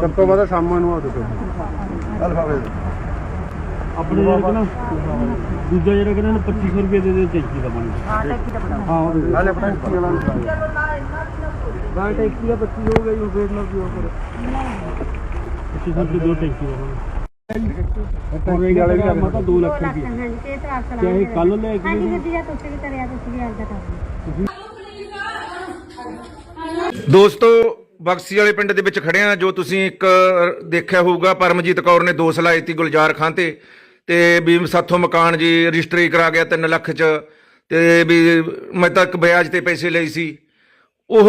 ਸਭ ਤੋਂ ਵੱਧ ਸ਼ਾਮਾਂ ਨੂੰ ਆ ਤੁਸੀਂ। ਅਲਫਾਬੇ ਆਪਣੇ ਜਿਹੜਾ ਨਾ ਦੂਜਾ ਜਿਹੜਾ ਕਹਿੰਦਾ ਨਾ 2500 ਰੁਪਏ ਦੇ ਦੇ ਚਾਹੀਦੀ ਦਾ ਬਣੀ ਹਾਂ ਟੈਕੀ ਦਾ ਬਣਾ। ਹਾਂ ਉਹ ਦੇ ਨਾਲੇ ਆਪਣਾ ਕੀ ਵਾਲਾ ਬਾਹਰ ਟੈਕਸੀ ਦਾ 25 ਹੋ ਗਈ ਉਹ ਫੇਰ ਨਾ ਕੀ ਹੋ ਕਰ। 2500 ਰੁਪਏ ਦੋ ਟੈਕਸੀ ਦਾ ਬਣੀ ਟੈਂਕੀ ਵਾਲੇ ਵੀ ਮੈਂ ਤਾਂ 2 ਲੱਖ ਰੁਪਏ। ਹਾਂਜੀ ਤੇ ਇਤਰਾਜ਼ ਕਰਾ ਚਾਹੇ ਕੱਲ ਲੈ ਕੇ ਹਾਂਜੀ ਵੀਰ ਜੀ ਜਾਂ ਤੁਸੀਂ ਵੀ ਕਰਿਆ ਤੁਸੀਂ ਵੀ ਆਪਦਾ ਕਰ ਲਓ। ਦੋਸਤੋ ਬਕਸੀ ਵਾਲੇ ਪਿੰਡ ਦੇ ਵਿੱਚ ਖੜੇ ਆ ਜੋ ਤੁਸੀਂ ਇੱਕ ਦੇਖਿਆ ਹੋਊਗਾ, ਪਰਮਜੀਤ ਕੌਰ ਨੇ ਦੋਸ਼ ਲਾਏ ਤੀ ਗੁਲਜ਼ਾਰ ਖਾਨ ਤੇ ਤੇ ਵੀ ਸਾਥੋਂ ਮਕਾਨ ਜੀ ਰਜਿਸਟਰੀ ਕਰਾ ਗਿਆ 3 ਲੱਖ ਚ, ਤੇ ਵੀ ਮੈਂ ਤਾਂ ਇੱਕ ਵਿਆਜ ਤੇ ਪੈਸੇ ਲਈ ਸੀ। ਉਹ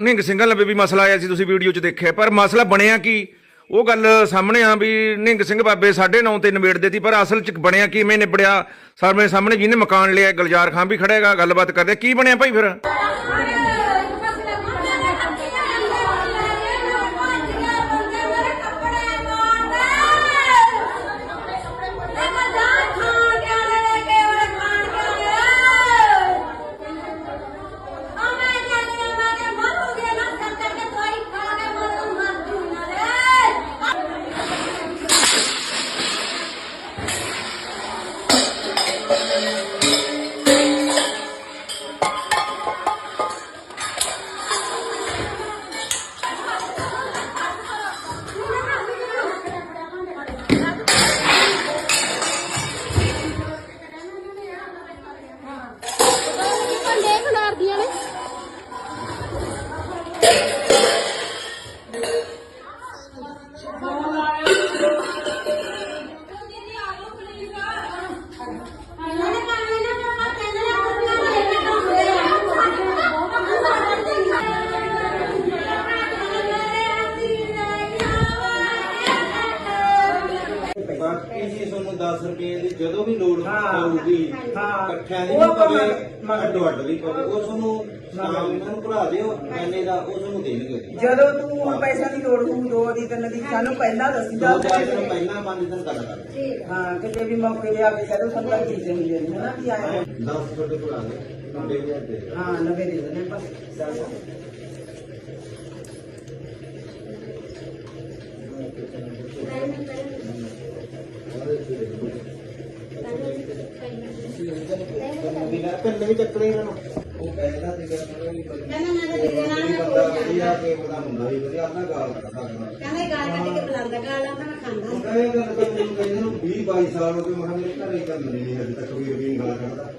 ਨਿੰਗ ਸਿੰਘਾਂ ਲਵੇ ਵੀ ਮਸਲਾ ਆਇਆ ਸੀ, ਤੁਸੀਂ ਵੀਡੀਓ 'ਚ ਦੇਖਿਆ, ਪਰ ਮਸਲਾ ਬਣਿਆ ਕੀ? ਉਹ ਗੱਲ ਸਾਹਮਣੇ ਆ ਵੀ ਨਿੰਗ ਸਿੰਘ ਬਾਬੇ 9.5 ਤੇ ਨਿਬੇੜਦੇ ਸੀ ਪਰ ਅਸਲ 'ਚ ਬਣਿਆ ਕਿਵੇਂ ਨਿਬੜਿਆ ਸਾਡੇ ਸਾਹਮਣੇ ਜਿਹਨੇ ਮਕਾਨ ਲਿਆ, ਗੁਲਜ਼ਾਰ ਖਾਨ ਵੀ ਖੜਾ ਹੈਗਾ, ਗੱਲਬਾਤ ਕਰਦੇ, ਕੀ ਬਣਿਆ ਭਾਈ ਫਿਰ? ਜਦੋਂ ਵੀ ਲੋੜ ਪਊਗੀ। ਇਕੱਠਿਆਂ ਦੀ ਉਹ ਵੀ ਆਪਾਂ ਪਵੇ ਮੰਗ- ਅੱਡੋ ਅੱਡ ਵੀ ਪਵੇ ਉਹ ਤੁਹਾਨੂੰ ਸ਼ਾਮ ਨੂੰ ਭਰਾ ਦਿਓ ਐਨੇ ਦਾ ਉਹ ਤੁਹਾਨੂੰ ਦੇਣਗੇ। ਜਦੋਂ ਤੂੰ ਹੁਣ ਪੈਸਾ ਦੀ ਲੋੜ ਹੋਊ ਦੋ ਦੀ ਤਿੰਨ ਦੀ ਸਾਨੂੰ ਪਹਿਲਾਂ ਦੱਸੀ ਦੋ ਦੱਸ ਚਾਰ ਦਿਨ ਪਹਿਲਾਂ ਪੰਜ ਦਿਨ ਗੱਲ ਕਰ ਹਾਂ ਕਿਤੇ ਵੀ ਮੌਕੇ ਤੇ ਆ ਕੇ ਕਹਦੋ ਸਾਨੂੰ ਤਾਂ ਚੀਜ਼ ਚਾਹੀਦੀ ਹੈ ਨਾ ਕੀ ਆਇਆ। 10 ਤੁਹਾਡੇ ਭਰਾ ਦੇ 90000 ਦੇ। ਦਿਓ। ਹਾਂ ਨਵੇਂ ਦੇ ਦੇਣੇ ਬਸ ਦੱਸ ਬਿਨਾਂ ਪਿੰਡ ਵੀ ਚੱਕਣੇ ਇਹਨਾਂ ਨੂੰ ਉਹ ਕਹਿੰਦਾ ਸੀ ਕਿ ਬੰਦਾ ਵਧੀਆ ਤੇ ਉਹਦਾ ਮੁੰਡਾ ਵੀ ਵਧੀਆ ਆਪਣਾ ਗਾਲ ਕੱਢਦਾ ਆਪਣਾ ਗਾਲ ਕੱਢ ਕੇ ਬੁਲਾਉਂਦਾ ਗਾਲ ਆਉਂਦਾ ਮੈਂ ਖਾਂਦਾ ਇਹ ਗੱਲ ਤਾਂ ਮੈਨੂੰ ਕਹਿੰਦੇ ਨੂੰ 20 22 ਸਾਲ ਹੋ ਗਏ ਮੈਂ ਮੇਰੇ ਘਰੇ ਗੱਲ ਨਹੀਂ ਅਜੇ ਤੱਕ ਵੀ ਰਵੀਨ ਗਾਲ ਕੱਢਦਾ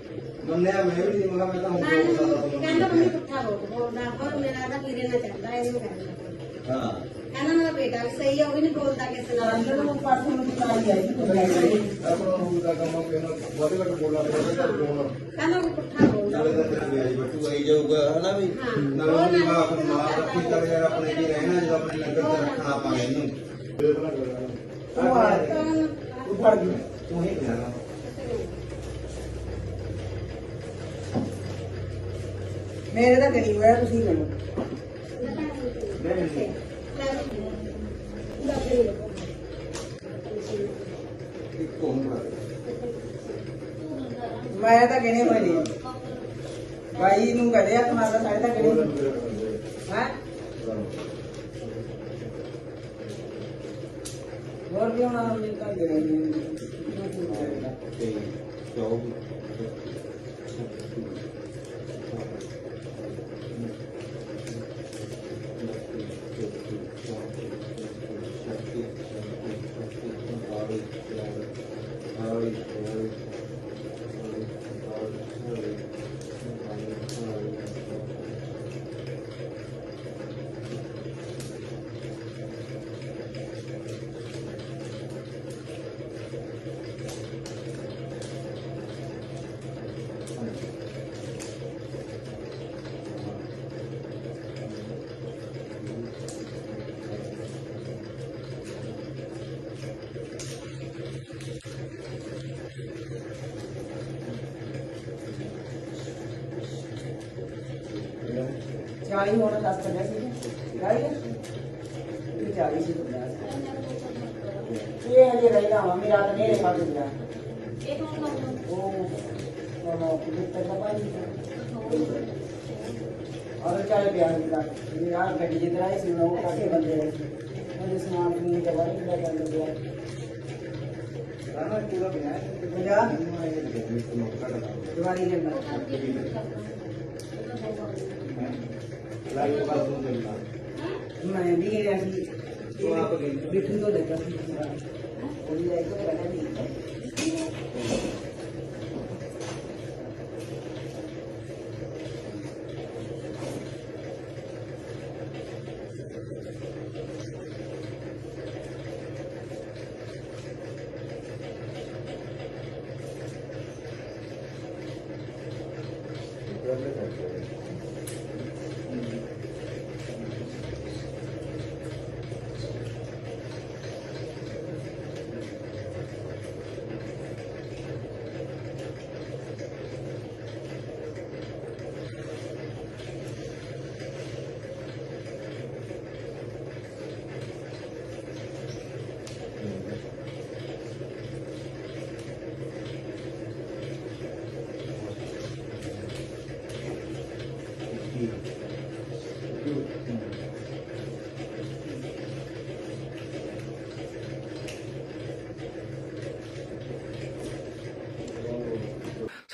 ਮੰਨਿਆ ਮੈਂ ਵੀ ਨਹੀਂ ਮੈਂ ਤਾਂ ਹੁਣ ਕਹਿੰਦਾ ਮੰਮੀ ਪੁੱਠਾ ਬੋਲਦਾ, ਹੋਰ ਮੇਰਾ ਤਾਂ ਕੀਰੇ ਨਾ ਚੱਲਦਾ ਇਹਨੂੰ ਕਹਿੰਦਾ ਹਾਂ। ਕਹਿੰਦਾ ਮੇਰਾ ਬੇਟਾ ਵੀ ਸਹੀ ਆ ਉਹ ਵੀ ਨਹੀਂ ਬੋਲਦਾ ਕਿਸੇ ਨਾਲ। ਜਦੋਂ ਪਾਸੇ ਨੂੰ ਚਲਾਈ ਆਈ ਆਪਣਾ ਹੁਣ ਦਾ ਕੰਮ ਕਿ ਨਾ ਤੇ ਹੁਣ ਕਹਿੰਦਾ ਉਹ ਪੁੱਠਾ ਬੋਲਦਾ। ਨਾਲੇ ਤਾਂ ਤੇਰੇ ਵਿਆਜ ਬੱਟੂ ਆਈ ਜਾਊਗਾ ਹਨਾ ਵੀ ਹਾਂ। ਨਾਲੇ ਉਹਦੀ ਮਾਂ ਆਪਣੀ ਮਾਂ ਰੱਖੀ ਕਰ ਯਾਰ ਆਪਣੇ ਜੀ ਰਹਿਣਾ ਜਦੋਂ ਆਪਣੇ ਲੰਗਰ ਤੇ ਰੱਖਣਾ ਆਪਾਂ ਇਹਨੂੰ ਉਹ ਆ ਤੂੰ ਫੜ ਗਈ ਤੂੰ ਹੀ ਕਹਿਣਾ ਮੇਰੇ ਤਾਂ ਗਰੀਬ ਹੈ ਤੁਸੀਂ ਮੈਨੂੰ ਇੱਕ ਕੋਣ ਫੜਾ ਮੈਂ ਤਾਂ ਗਿਣੇ ਹੋਏ ਨੇ ਭਾਈ ਨੂੰ ਕਹਦੇ ਆ, ਮਾਤਾ ਸਾਰੇ ਤਾਂ ਗਿਣੇ ਹੈ? ਹੋਰ ਵੀ ਉਹਨਾਂ ਨੂੰ ਮਿਲਦਾ ਗਿਣੇ ਤੇ ਜਾਓ ਚਾਲੀ ਹੁਣ ਦੱਸ ਕੱਢਿਆ ਸੀ ਗਾਈ ਇਹ ਚਾਲੀ ਸੀ ਕੱਢਿਆ ਸੀ। ਇਹ ਹਜੇ ਰਹਿਣਾ ਵਾ ਮੇਰਾ ਤਾਂ ਨੇਰੇ ਖਾ ਗਿਆ ਉਹ ਉਹ ਕਿਤੇ ਤਾਂ ਪਾਈ ਔਰ ਚਾਲੇ ਪਿਆ ਹੁੰਦਾ ਇਹ ਆ ਗੱਡੀ ਜਿੱਧਰ ਆਈ ਸੀ ਉਹ ਕਾਕੇ ਮੈਂ ਵੀ ਰਿਹਾ ਸੀ ਉਹ ਆਪ ਗਈ ਬਿਠੂ ਤੋਂ ਦੇਖਾ ਸੀ। ਉਹ ਵੀ ਆਈ ਤਾਂ ਕਹਿੰਦਾ ਨਹੀਂ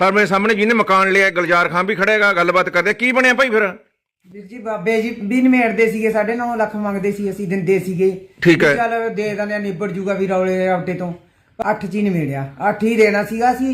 ਸਰ ਮੇਰੇ ਸਾਹਮਣੇ ਜਿਹਨੇ ਮਕਾਨ ਲਿਆ ਗੁਲਜ਼ਾਰ ਖਾਨ ਵੀ ਖੜੇਗਾ ਗੱਲਬਾਤ ਕਰਦੇ। ਕੀ ਬਣਿਆ ਭਾਈ ਫਿਰ? ਵੀਰ ਜੀ ਬਾਬੇ ਜੀ ਵੀ ਨਿਮੇੜਦੇ ਸੀਗੇ 9.5 ਲੱਖ ਮੰਗਦੇ ਸੀ ਅਸੀਂ ਦਿੰਦੇ ਸੀਗੇ। ਠੀਕ ਹੈ। ਚੱਲ ਦੇ ਦਿੰਦੇ ਆ ਨਿਬੜ ਜੂਗਾ ਵੀ ਰੌਲੇ ਆਉਟੇ ਤੋਂ। 8 ਚ ਹੀ ਨਿਮੇੜਿਆ। 8 ਹੀ ਦੇਣਾ ਸੀਗਾ ਸੀ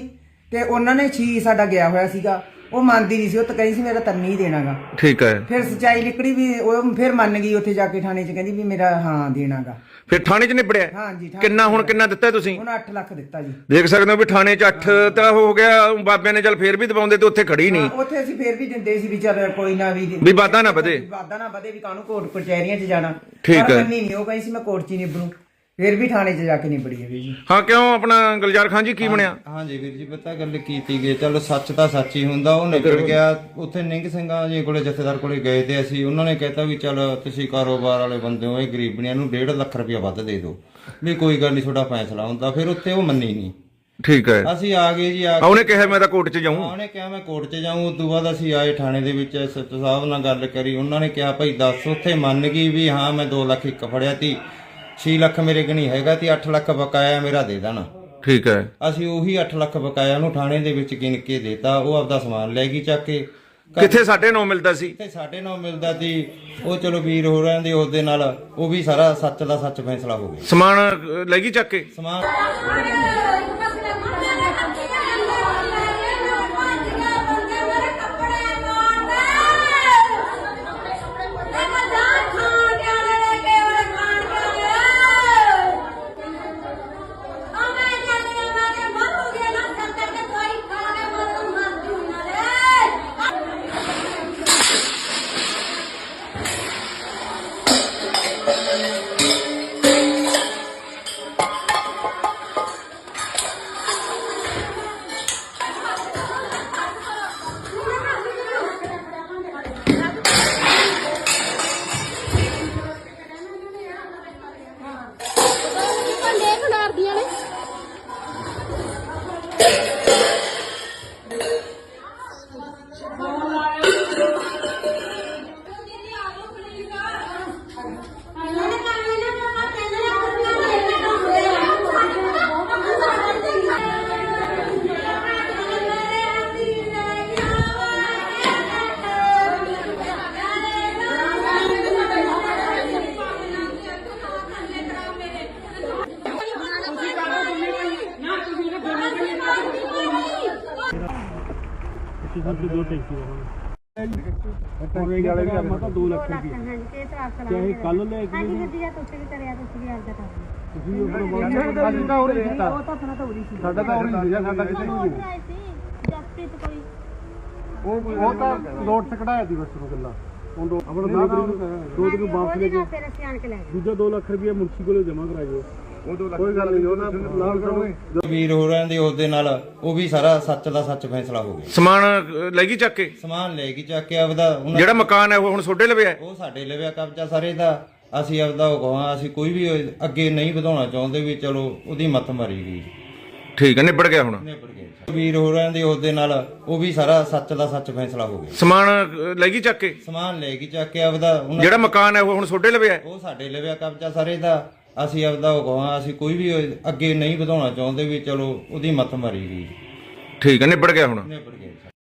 ਤੇ ਉਹਨਾਂ ਨੇ 6 ਸਾਡਾ ਗਿਆ ਹੋਇਆ ਸੀਗਾ। ਉਹ ਮੰਨਦੀ ਨਹੀਂ ਸੀ ਉਹ ਤਾਂ ਕਹਿੰਦੀ ਸੀ ਮੇਰਾ ਤਾਂ ਨਹੀਂ ਦੇਣਾਗਾ। ਠੀਕ ਹੈ। ਫਿਰ ਸਚਾਈ ਨਿਕੜੀ ਵੀ ਉਹ ਫਿਰ ਮੰਨ ਗਈ ਉੱਥੇ ਜਾ ਕੇ ਥਾਣੇ 'ਚ ਕਹਿੰਦੀ ਵੀ ਮੇਰਾ ਹਾਂ ਦੇਣਾਗਾ। ਫਿਰ ਥਾਣੇ 'ਚ ਨਿਬੜਿਆ? ਹਾਂਜੀ ਥਾਣੇ ਕਿੰਨਾ ਹੁਣ ਕਿੰਨਾ ਦਿੱਤਾ ਤੁਸੀਂ? ਉਹਨਾਂ 8 ਲੱਖ ਦਿੱਤਾ ਜੀ। ਦੇਖ ਸਕਦੇ ਹੋ ਵੀ ਥਾਣੇ 'ਚ 8 ਤਾਂ ਹੋ ਗਿਆ ਬਾਬਿਆਂ ਨੇ ਚੱਲ ਫੇਰ ਵੀ ਦਬਾਉਂਦੇ ਤੇ ਉੱਥੇ ਖੜੀ ਨਹੀਂ। ਹਾਂ, ਉੱਥੇ ਅਸੀਂ ਫੇਰ ਵੀ ਦਿੰਦੇ ਸੀ ਵੀ ਚੱਲ ਕੋਈ ਨਾ ਵੀ ਵੀ ਵਾਧਾ ਨਾ ਵਧੇ। ਵਾਦਾ ਨਾ ਵਧੇ ਵੀ ਕਾਹਨੂੰ ਕੋਰਟ ਕਚਹਿਰੀਆਂ 'ਚ ਜਾਣਾ। ਠੀਕ ਹੈ। ਮੰਨੀ ਨਹੀਂ ਉਹ ਕਹਿੰਦੀ ਸੀ ਮੈਂ ਕੋਰਟ 'ਚ ਹੀ ਨਿਬੜੂ ਫੇਰ ਵੀ ਥਾਣੇ 'ਚ ਜਾ ਕੇ ਨਿਬੜੀ ਹੈ ਵੀ ਜੀ। ਹਾਂ ਕਿਉਂ? ਆਪਣਾ ਗੁਲਜ਼ਾਰ ਖਾਨ ਜੀ ਕੀ ਬਣਿਆ? ਹਾਂਜੀ ਵੀਰ ਜੀ ਪਤਾ ਗੱਲ ਕੀਤੀ ਗਈ। ਚਲੋ ਸੱਚ ਤਾਂ ਸੱਚ ਹੀ ਹੁੰਦਾ ਉਹ ਨਿਕਲ ਗਿਆ। ਉੱਥੇ ਨਿੰਗ ਸਿੰਘਾਂ ਜੀ ਕੋਲੇ ਜਥੇਦਾਰ ਕੋਲੇ ਗਏ ਤੇ ਅਸੀਂ ਉਹਨਾਂ ਨੇ ਕਹਿਤਾ ਵੀ ਚਲ ਤੁਸੀਂ ਕਾਰੋਬਾਰ ਵਾਲੇ ਬੰਦੇ ਹੋ ਇਹ ਗਰੀਬਣੀਆਂ ਨੂੰ 1.5 ਲੱਖ ਰੁਪਇਆ ਵੱਧ ਦੇ ਦਿਓ। ਵੀ ਕੋਈ ਗੱਲ ਨਹੀਂ ਤੁਹਾਡਾ ਫੈਸਲਾ ਹੁੰਦਾ। ਫਿਰ ਉੱਥੇ ਉਹ ਮੰਨੀ ਨਹੀਂ। ਠੀਕ ਹੈ। ਅਸੀਂ ਆ ਗਏ ਜੀ ਆ ਉਹਨੇ ਕਿਹਾ ਮੈਂ ਤਾਂ ਕੋਰਟ 'ਚ ਜਾਊਂ। ਉਹਨੇ ਕਿਹਾ ਮੈਂ ਕੋਰਟ 'ਚ ਜਾਊਂ। ਉਸ ਤੋਂ ਬਾਅਦ ਅਸੀਂ ਆਏ ਥਾਣੇ ਦੇ ਵਿੱਚ ਐਸਐਚਓ ਸਾਹਿਬ ਨਾਲ ਗੱਲ ਕਰੀ। ਉਹਨਾਂ ਨੇ ਕਿਹਾ ਭਾਈ ਦੱਸ ਉੱਥੇ ਮੰਨ ਗਈ ਵੀ ਹਾਂ ਮੈਂ 2 ਲੱਖ ਇੱਕ ਫੜਿਆ ਤੀ। 6 ਲੱਖ ਮੇਰੇ ਗਣੀ ਹੈਗਾ ਤੇ 8 ਲੱਖ ਬਕਾਇਆ ਮੇਰਾ ਦੇ ਦੇਣਾ। ਠੀਕ ਹੈ। ਅਸੀਂ ਉਹੀ 8 ਲੱਖ ਬਕਾਇਆ ਉਹਨੂੰ ਥਾਣੇ ਦੇ ਵਿੱਚ ਗਿਣ ਕੇ ਦੇਤਾ ਉਹ ਆਪਦਾ ਸਮਾਨ ਲੈ ਗਈ ਚੱਕ ਕੇ। ਕਿੱਥੇ ਸਾਡੇ ਨੌ ਮਿਲਦਾ ਸੀ? ਤੇ ਸਾਡੇ ਨਾਲ ਮਿਲਦਾ ਸੀ? ਉਹ ਚਲੋ ਵੀਰ ਹੋ ਰਿਆਂ ਦੇ ਨਾਲ ਉਹ ਵੀ ਸਾਰਾ ਸੱਚ ਦਾ ਸੱਚ ਫੈਸਲਾ ਹੋ ਗਿਆ। ਸਮਾਨ ਅ, ਲੈ ਗਈ ਚੱਕ ਕੇ? ਸਮਾਨ ਤੁਸੀਂ ਫਿਰ ਦੋ ਟੈਂਕੀ ਹੋਣਗੇ ਟੈਂਕੀ ਵਾਲੇ ਵੀ ਮਤਾ 2 ਲੱਖ ਰੁਪਏ। ਹਾਂਜੀ ਤੇ ਇਤਰਾਜ਼ ਕਰਾ ਚਾਹੇ ਕੱਲ ਲੈ ਕੇ ਹਾਂਜੀ ਜਾਂ ਤੁਸੀਂ ਵੀ ਕਰਿਆ ਤੁਸੀਂ ਵੀ ਆਪਦਾ ਕਰ ਤੁਸੀਂ ਉਹ ਤਾਂ ਉਰੇ ਕੀਤਾ। ਉਹ ਤਾਂ ਆਪਣਾ ਤਾਂ ਉਰੀ ਸੀ। ਸਾਡਾ ਤਾਂ ਉਰੇ ਸੀਗਾ ਸਾਡਾ ਕਿਤੇ ਨਹੀਂ ਹੋਰ ਸੀ। ਜਸਪ੍ਰੀਤ ਕੋਈ। ਉਹ ਉਹ ਤਾਂ ਲੋਟ ਸਕੜਾਇਆ ਸੀ ਬਸ ਨੂੰ ਗੱਲਾਂ। ਹੁਣ ਦੋ ਆਪਣਾ ਦੋ ਦੋ ਦਿਨ ਵਾਪਸ ਲੈ ਕੇ ਅਸੀਂ ਦੂਜਾ 2 ਲੱਖ ਰੁਪਏ ਮੁਨਸੀ ਕੋਲੇ ਜਮ੍ਹਾਂ ਕਰਾਇਓ। ਕੋਈ ਗੱਲ ਨਹੀਂ ਉਹਨਾਂ ਉਹਦੇ ਨਾਲ ਉਹ ਵੀ ਸਾਰਾ ਸੱਚ ਦਾ ਸੱਚ ਫੈਸਲਾ ਹੋ ਗਿਆ। ਸਮਾਨ ਲੈ ਗਈ ਚੱਕ ਕੇ? ਸਮਾਨ ਲੈ ਕੇ ਚੱਕ ਕੇ ਆਪਦਾ ਜਿਹੜਾ ਮਕਾਨ ਹੈ ਉਹ ਹੁਣ ਛੋਡੇ ਲਵੇ ਹੈ? ਉਹ ਸਾਡੇ ਲਵੇ ਕਬਜ਼ਾ ਸਾਰੇ ਦਾ। ਅਸੀਂ ਆਪਦਾ ਹੁਕਮਾਂ ਅਸੀਂ ਕੋਈ ਵੀ ਅੱਗੇ ਨਹੀਂ ਵਧਾਉਣਾ ਚਾਹੁੰਦੇ ਵੀ ਚਲੋ ਉਹਦੀ ਮੱਤ ਮਾਰੀ ਗਈ। ਠੀਕ ਹੈ ਨਿਬੜ ਗਿਆ ਹੁਣ। ਨਿਬੜ ਗਏ ਵੀਰ ਹੋਰਾਂ ਦੇ ਉਹਦੇ ਨਾਲ ਉਹ ਵੀ ਸਾਰਾ ਸੱਚ ਦਾ ਸੱਚ ਫੈਸਲਾ ਹੋ ਗਿਆ। ਸਮਾਨ ਲੈ ਗਈ ਚੱਕ ਕੇ? ਸਮਾਨ ਲੈ ਗਈ ਚੱਕ ਕੇ ਆਪਦਾ ਜਿਹੜਾ ਮਕਾਨ ਹੈ ਉਹ ਹੁਣ ਛੋਡੇ ਲਵੇ ਹੈ? ਉਹ ਸਾਡੇ ਲਵੇ ਕਬਜ਼ਾ ਸਾਰੇ ਦਾ। ਅਸੀਂ ਆਪਦਾ ਅਗਵਾ ਅਸੀਂ ਕੋਈ ਵੀ ਅੱਗੇ ਨਹੀਂ ਵਧਾਉਣਾ ਚਾਹੁੰਦੇ ਵੀ ਚਲੋ ਉਹਦੀ ਮੱਤ ਮਾਰੀ ਗਈ। ਠੀਕ ਹੈ ਨਿਬੜ ਗਿਆ ਹੁਣ। ਨਿਬੜ ਗਿਆ।